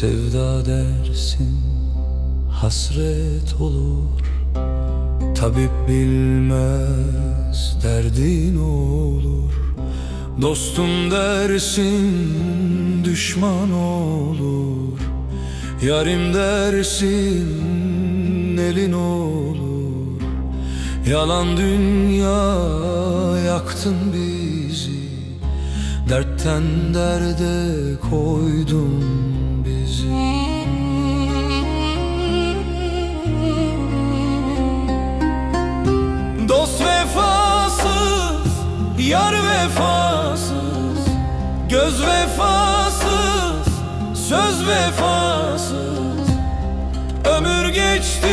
Sevda dersin hasret olur. Tabip bilmez derdin olur. Dostum dersin düşman olur. Yarim dersin elin olur. Yalan dünya yaktın bizi. Dertten derde koydun Dost vefasız, yar vefasız. Göz vefasız, söz vefasız. Ömür geçti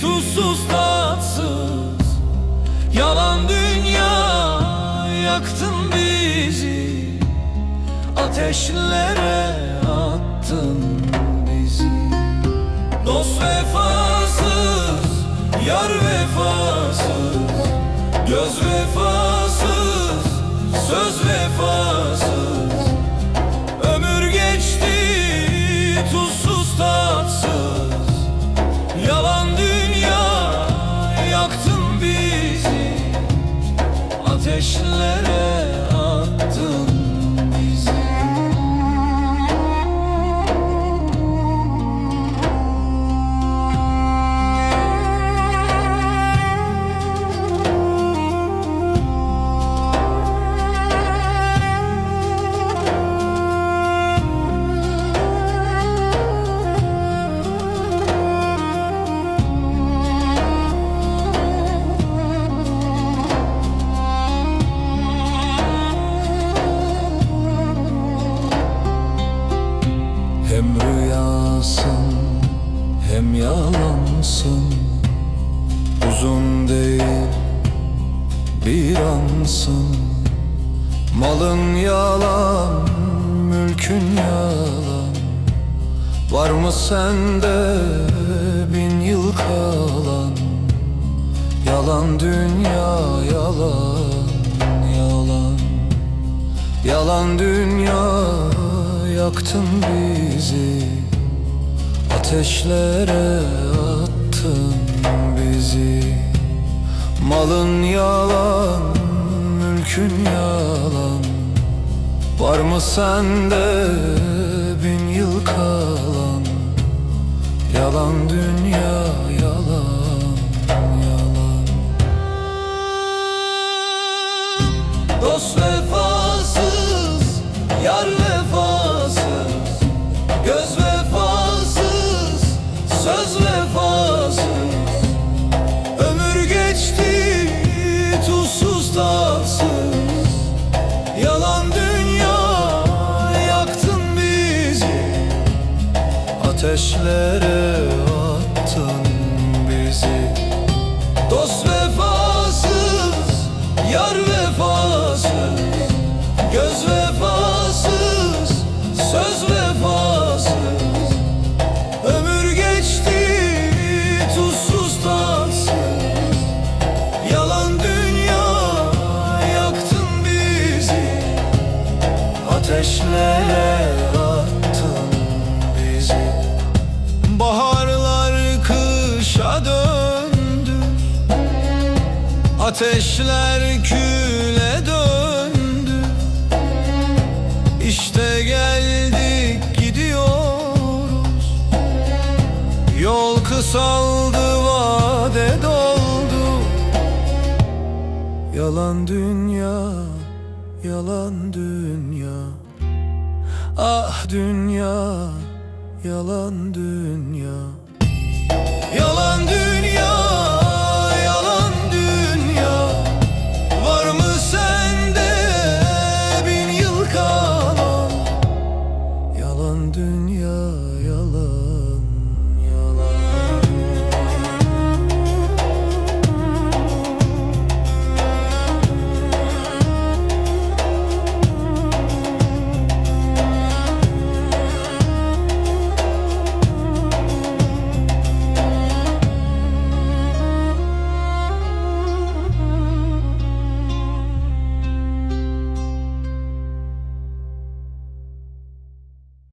tuzsuz tatsız. Yalan dünya yaktın bizi. Ateşlere Göz hem yalansın Uzun değil bir ansın. Malın yalan, mülkün yalan. Var mı sende bin yıl kalan? Yalan dünya yalan yalan. Yalan dünya yaktın bizi Ateşlere attın bizi. Malın yalan, mülkün yalan. Var mı sende bin yıl kalan? Yalan dünya yalan yalan. Dost vefasız, yar vefasız Göz Ateşlere attın bizi. Dost vefasız, yar vefasız Göz vefasız, söz vefasız. Ömür geçti tuzsuz tatsız. Yalan dünya yaktın bizi. Ateşlere attın Ateşler küle döndü. İşte geldik gidiyoruz. Yol kısaldı vade doldu. Yalan dünya, yalan dünya. Ah dünya, yalan dünya